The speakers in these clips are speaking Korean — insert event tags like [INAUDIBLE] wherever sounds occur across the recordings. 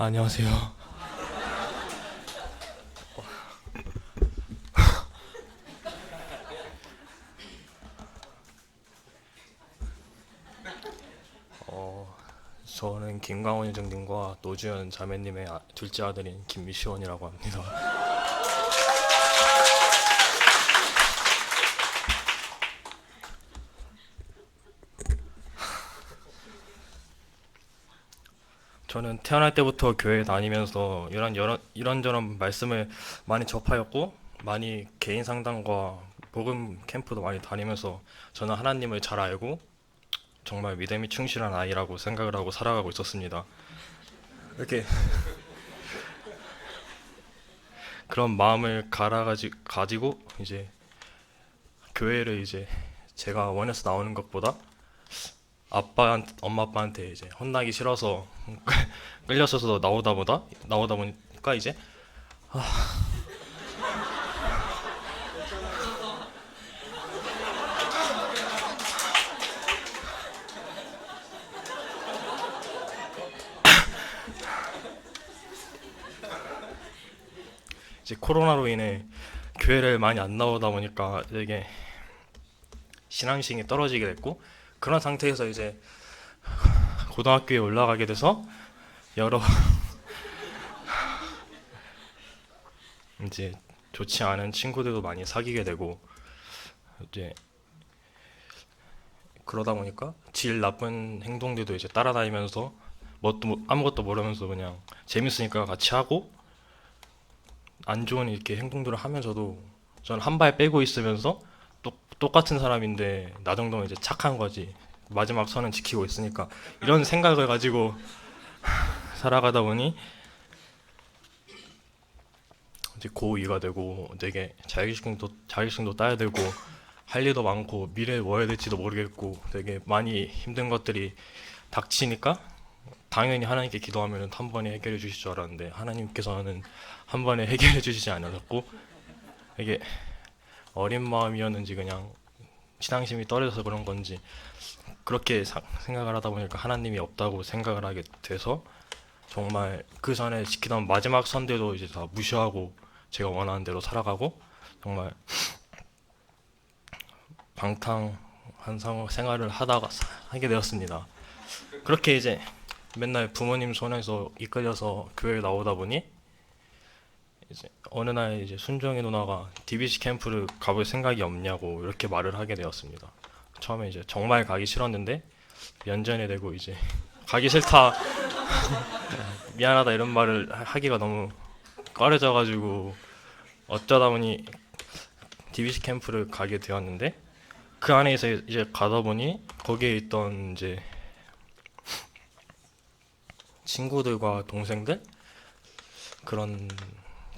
안녕하세요. 어, 저는 김광원 회장님과 노주현 자매님의 아- 둘째 아들인 김미시원이라고 합니다. 저는 태어날 때부터 교회 다니면서 이런 여러, 이런저런 말씀을 많이 접하였고 많이 개인 상담과 복음 캠프도 많이 다니면서 저는 하나님을 잘 알고 정말 믿음이 충실한 아이라고 생각을 하고 살아가고 있었습니다. 이렇게 [LAUGHS] 그런 마음을 갈아가지 가지고 이제 교회를 이제 제가 원해서 나오는 것보다 아빠 엄마 아빠한테 이제 혼나기 싫어서 [LAUGHS] 끌려서서 나오다 보다 나오다 보니까 이제 아. [LAUGHS] 이제 코로나로 인해 교회를 많이 안 나오다 보니까 되게 신앙심이 떨어지게 됐고 그런 상태에서 이제 고등학교에 올라가게 돼서 여러 [LAUGHS] 이제 좋지 않은 친구들도 많이 사귀게 되고 이제 그러다 보니까 질 나쁜 행동들도 이제 따라다니면서 뭣도 모- 아무것도 모르면서 그냥 재밌으니까 같이 하고 안 좋은 이렇게 행동들을 하면서도 저는 한 발 빼고 있으면서 똑, 똑같은 사람인데 나 정도는 이제 착한 거지. 마지막 선은 지키고 있으니까. 이런 생각을 가지고 살아가다 보니 이제 고2가 되고 되게 자격증도 자격증도 따야 되고 할 일도 많고 미래에 뭐 해야 될지도 모르겠고 되게 많이 힘든 것들이 닥치니까 당연히 하나님께 기도하면 한 번에 해결해 주실 줄 알았는데 하나님께서는 한 번에 해결해 주시지 않으셨고 이게 어린 마음이었는지 그냥 신앙심이 떨어져서 그런 건지 그렇게 사- 생각을 하다 보니까 하나님이 없다고 생각을 하게 돼서 정말 그 전에 지키던 마지막 선대도 이제 다 무시하고 제가 원하는 대로 살아가고 정말 방탕한 상- 생활을 하다가 사- 하게 되었습니다. 그렇게 이제 맨날 부모님 손에서 이끌려서 교회에 나오다 보니 이제 어느 날 이제 순정이 누나가 DBC 캠프를 가볼 생각이 없냐고 이렇게 말을 하게 되었습니다. 처음에 이제 정말 가기 싫었는데 면전에 대고 이제 [LAUGHS] 가기 싫다 [LAUGHS] 미안하다 이런 말을 하- 하기가 너무 꺼려져가지고 어쩌다 보니 DBC 캠프를 가게 되었는데 그 안에서 이제 가다 보니 거기에 있던 이제 친구들과 동생들 그런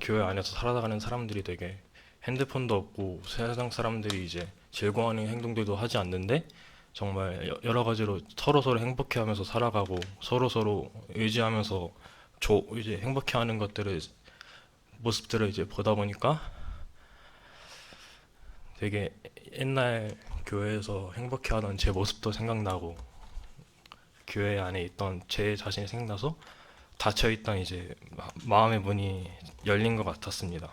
교회 안에서 살아가는 사람들이 되게 핸드폰도 없고 세상 사람들이 이제 즐거워하는 행동들도 하지 않는데 정말 여- 여러 가지로 서로 서로 행복해하면서 살아가고 서로 서로 의지하면서 조 이제 행복해하는 것들을 모습들을 이제 보다 보니까 되게 옛날 교회에서 행복해하던 제 모습도 생각나고 교회 안에 있던 제 자신이 생각나서 닫혀 있던 이제 마- 마음의 문이 열린 것 같았습니다.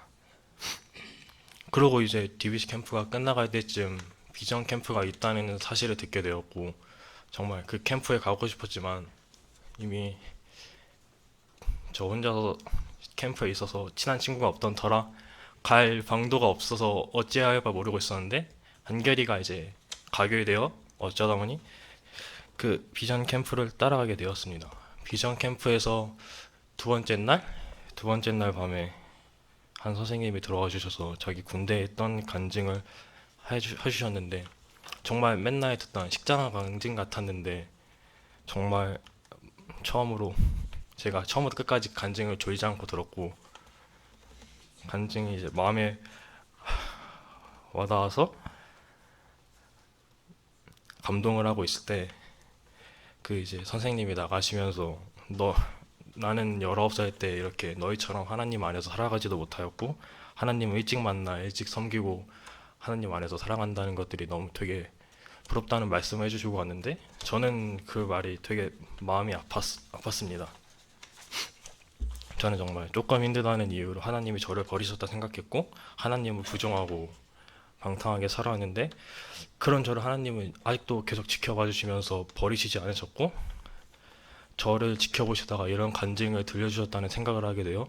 그러고 이제 DBC 캠프가 끝나갈 때쯤 비전 캠프가 있다는 사실을 듣게 되었고 정말 그 캠프에 가고 싶었지만 이미 저 혼자서 캠프에 있어서 친한 친구가 없던 터라 갈 방도가 없어서 어찌해야 할까 모르고 있었는데 한결이가 이제 가게 되어 어쩌다 보니 그 비전 캠프를 따라가게 되었습니다. 비전 캠프에서 두 번째 날, 두 번째 날 밤에 한 선생님이 들어와 주셔서 자기 군대에 있던 간증을 해주, 해주셨는데 정말 맨날 듣던 식장화 간증 같았는데 정말 처음으로 제가 처음부터 끝까지 간증을 졸지 않고 들었고 간증이 이제 마음에 와닿아서 감동을 하고 있을 때 그 이제 선생님이 나가시면서 너 나는 19살 때 이렇게 너희처럼 하나님 안에서 살아가지도 못하였고 하나님을 일찍 만나 일찍 섬기고 하나님 안에서 살아간다는 것들이 너무 되게 부럽다는 말씀을 해주시고 왔는데 저는 그 말이 되게 마음이 아팠, 아팠습니다. 저는 정말 조금 힘들다는 이유로 하나님이 저를 버리셨다 생각했고 하나님을 부정하고 방탕하게 살아왔는데 그런 저를 하나님은 아직도 계속 지켜봐 주시면서 버리시지 않으셨고 저를 지켜보시다가 이런 간증을 들려주셨다는 생각을 하게 돼요.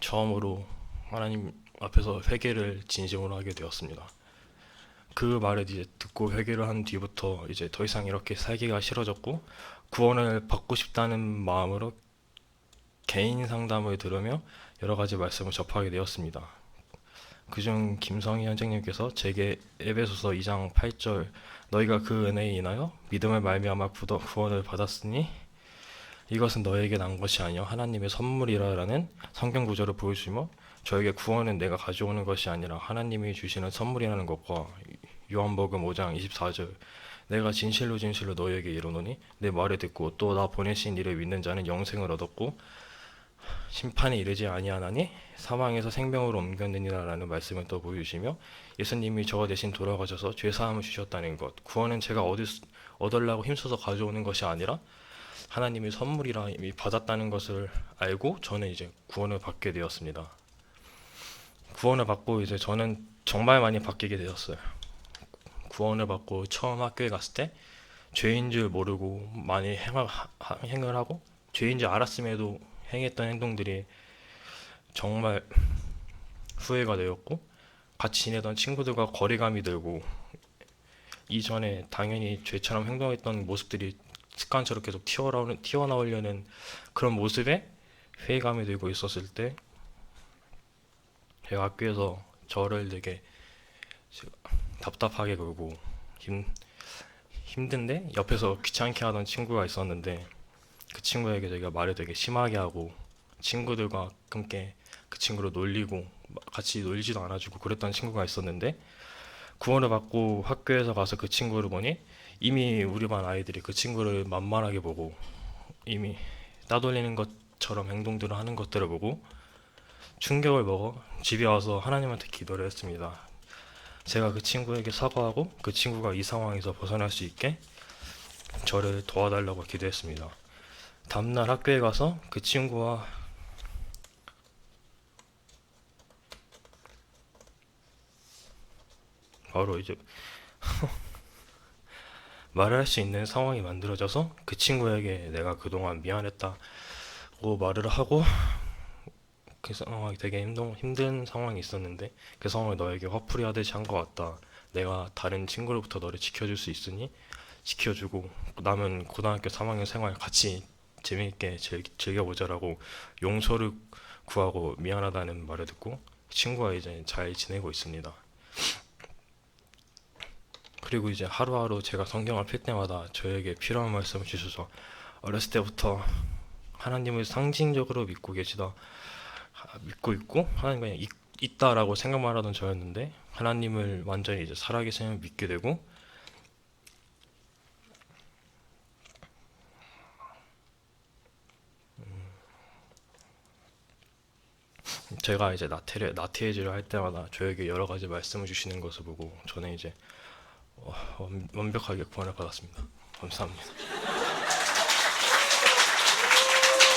처음으로 하나님 앞에서 회개를 진심으로 하게 되었습니다. 그 말을 이제 듣고 회개를 한 뒤부터 이제 더 이상 이렇게 살기가 싫어졌고 구원을 받고 싶다는 마음으로 개인 상담을 들으며 여러 가지 말씀을 접하게 되었습니다. 그중 김성희 현장님께서 제게 에베소서 2장 8절 너희가 그 은혜에 인하여 믿음을 말미암아 구원을 받았으니 이것은 너에게 난 것이 아니요. 하나님의 선물이라라는 성경 구절을 보여주며 저에게 구원은 내가 가져오는 것이 아니라 하나님이 주시는 선물이라는 것과 요한복음 5장 24절. 내가 진실로 진실로 너희에게 이르노니 내 말을 듣고 또 나 보내신 이를 믿는 자는 영생을 얻었고 심판에 이르지 아니하나니 사망에서 생명으로 옮겼느니라라는 말씀을 또 보여주시며 예수님이 저와 대신 돌아가셔서 죄 사함을 주셨다는 것 구원은 제가 얻을, 수- 얻으려고 힘써서 가져오는 것이 아니라 하나님의 선물이라 이미 받았다는 것을 알고 저는 이제 구원을 받게 되었습니다. 구원을 받고 이제 저는 정말 많이 바뀌게 되었어요. 구원을 받고 처음 학교에 갔을 때 죄인 줄 모르고 많이 행을 하고 죄인 줄 알았음에도 행했던 행동들이 정말 후회가 되었고 같이 지내던 친구들과 거리감이 들고 이전에 당연히 죄처럼 행동했던 모습들이 습관처럼 계속 튀어나오는, 튀어나오려는 그런 모습에 회의감이 들고 있었을 때 제가 학교에서 저를 되게 답답하게 굴고 힘, 힘든데 옆에서 귀찮게 하던 친구가 있었는데 그 친구에게 제가 말을 되게 심하게 하고 친구들과 함께 그 친구를 놀리고 같이 놀지도 않아주고 그랬던 친구가 있었는데 구원을 받고 학교에서 가서 그 친구를 보니 이미 우리 반 아이들이 그 친구를 만만하게 보고 이미 따돌리는 것처럼 행동들을 하는 것들을 보고 충격을 먹어 집에 와서 하나님한테 기도를 했습니다. 제가 그 친구에게 사과하고 그 친구가 이 상황에서 벗어날 수 있게 저를 도와달라고 기도했습니다. 다음날 학교에 가서 그 친구와 바로 이제 [LAUGHS] 말을 할 수 있는 상황이 만들어져서 그 친구에게 내가 그동안 미안했다고 말을 하고 그 상황이 되게 힘든, 힘든 상황이 있었는데 그 상황을 너에게 화풀이 하듯이 한 것 같다. 내가 다른 친구로부터 너를 지켜줄 수 있으니 지켜주고 남은 고등학교 3학년 생활 같이 재미있게 즐, 즐겨 보자라고 용서를 구하고 미안하다는 말을 듣고 친구와 이제 잘 지내고 있습니다. 그리고 이제 하루하루 제가 성경을 필 때마다 저에게 필요한 말씀을 주셔서 어렸을 때부터 하나님을 상징적으로 믿고 계시다 아, 믿고 있고 하나님 그냥 있, 있다라고 생각만 하던 저였는데 하나님을 완전히 이제 살아계심을 믿게 되고 제가 이제 나태를 나태해지를 할 때마다 저에게 여러 가지 말씀을 주시는 것을 보고 저는 이제 어, 완- 완벽하게 구원을 받았습니다. 감사합니다.